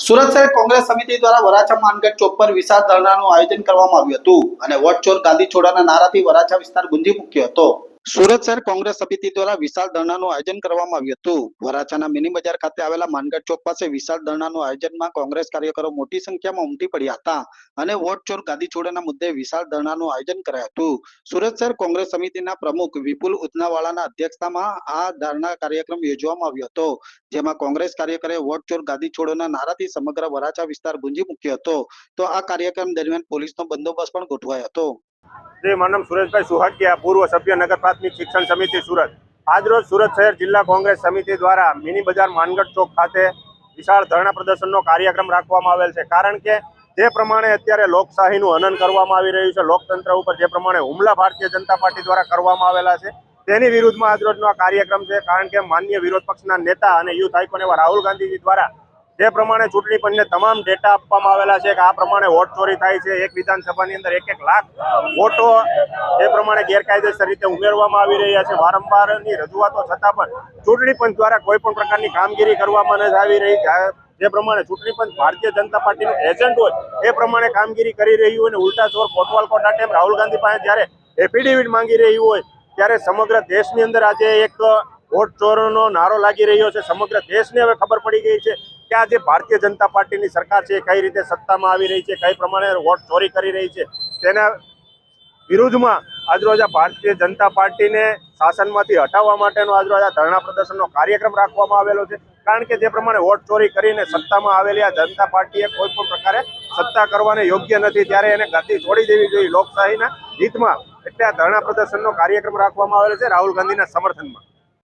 સુરત શહેર કોંગ્રેસ સમિતિ દ્વારા વરાછા માનગઢ ચોક પર વિશાળ ધરણાનું આયોજન કરવામાં આવ્યું હતું અને વોટ ચોર ગાંધી છોડાના નારાથી વરાછા વિસ્તાર ગુંજી મૂક્યો હતો. સુરત શહેર કોંગ્રેસ સમિતિ દ્વારા વિશાળ ધરણાનું આયોજન કરવામાં આવ્યું હતું. વરાછાના મિની બજાર ખાતે આવેલા માનગઢ ચોક પાસે વિશાળ ધરણાનું આયોજનમાં કોંગ્રેસ કાર્યકરો મોટી સંખ્યામાં ઉમટી પડ્યા હતા અને વોટ ચોર ગાંધી છોડના મુદ્દે વિશાળ ધરણાનું આયોજન કરાયું હતું. સુરત શહેર કોંગ્રેસ સમિતિના પ્રમુખ વિપુલ ઉતનાવાળાના અધ્યક્ષતામાં આ ધરણા કાર્યક્રમ યોજવામાં આવ્યો હતો, જેમાં કોંગ્રેસ કાર્યકરે વોટ ચોર ગાદી છોડોના નારાથી સમગ્ર વરાછા વિસ્તાર ગુંજી મૂક્યો હતો. તો આ કાર્યક્રમ દરમિયાન પોલીસનો બંદોબસ્ત પણ ગોઠવાયો હતો. શ્રી મારું સુરેશભાઈ સુહાગિયા પૂર્વ સભ્ય નગર પ્રાથમિક શિક્ષણ સમિતિ સુરત. આજરોજ સુરત શહેર જિલ્લા કોંગ્રેસ સમિતિ દ્વારા મિની બજાર માનગઢ ચોક ખાતે વિશાળ ધરણા પ્રદર્શનનો કાર્યક્રમ રાખવામાં આવેલ છે. કારણ કે જે પ્રમાણે અત્યારે લોકશાહીનું હનન કરવામાં આવી રહ્યું છે, લોકતંત્ર ઉપર જે પ્રમાણે હુમલા ભારતીય જનતા પાર્ટી દ્વારા કરવામાં આવેલા છે, તેની વિરુદ્ધમાં આજરોજનો આ કાર્યક્રમ છે. કારણ કે માન્ય વિરોધ પક્ષના નેતા અને યુથ આઇકોન એવા રાહુલ ગાંધીજી દ્વારા જે પ્રમાણે ચૂંટણી પંચને તમામ ડેટા આપવામાં આવેલા છે કે આ પ્રમાણે વોટ ચોરી થાય છે, એક વિધાનસભાની અંદર એક એક લાખ વોટો એ પ્રમાણે ગેરકાયદેસર રીતે ઉમેરવામાં આવી રહ્યા છે. વારંવારની રજૂઆતો છતાં પણ ચૂંટણી પંચ દ્વારા કોઈ પણ પ્રકારની કામગીરી કરવામાં નથી આવી રહી. જા- પ્રમાણે ચૂંટણી પંચ ભારતીય જનતા પાર્ટીનું એજન્ટ હોય, એ પ્રમાણે કામગીરી કરી રહ્યું હોય અને ઉલટા ચોર કોટવાલ કોટા ટેમ રાહુલ ગાંધી પાસે જ્યારે એફિડેવિટ માંગી રહ્યું હોય, ત્યારે સમગ્ર દેશની અંદર આજે એક વોટ ચોરોનો નારો લાગી રહ્યો છે. સમગ્ર દેશને હવે ખબર પડી ગઈ છે કે આ જે ભારતીય જનતા પાર્ટીની સરકાર છે કઈ રીતે સત્તામાં આવી રહી છે, કઈ પ્રમાણે વોટ ચોરી કરી રહી છે. તેના વિરુદ્ધમાં આજરોજ ભારતીય જનતા પાર્ટીને શાસનમાંથી હટાવવા માટેનો આજરોજ ધરણા પ્રદર્શનનો કાર્યક્રમ રાખવામાં આવેલો છે. કારણ કે જે પ્રમાણે વોટ ચોરી કરીને સત્તામાં આવેલી આ જનતા પાર્ટીએ કોઈ પણ પ્રકારે સત્તા કરવાને યોગ્ય નથી. ત્યારે એને ગતિ છોડી દેવી જોઈએ લોકશાહીના હિતમાં. એટલે આ ધરણા પ્રદર્શનનો કાર્યક્રમ રાખવામાં આવેલો છે રાહુલ ગાંધીના સમર્થનમાં.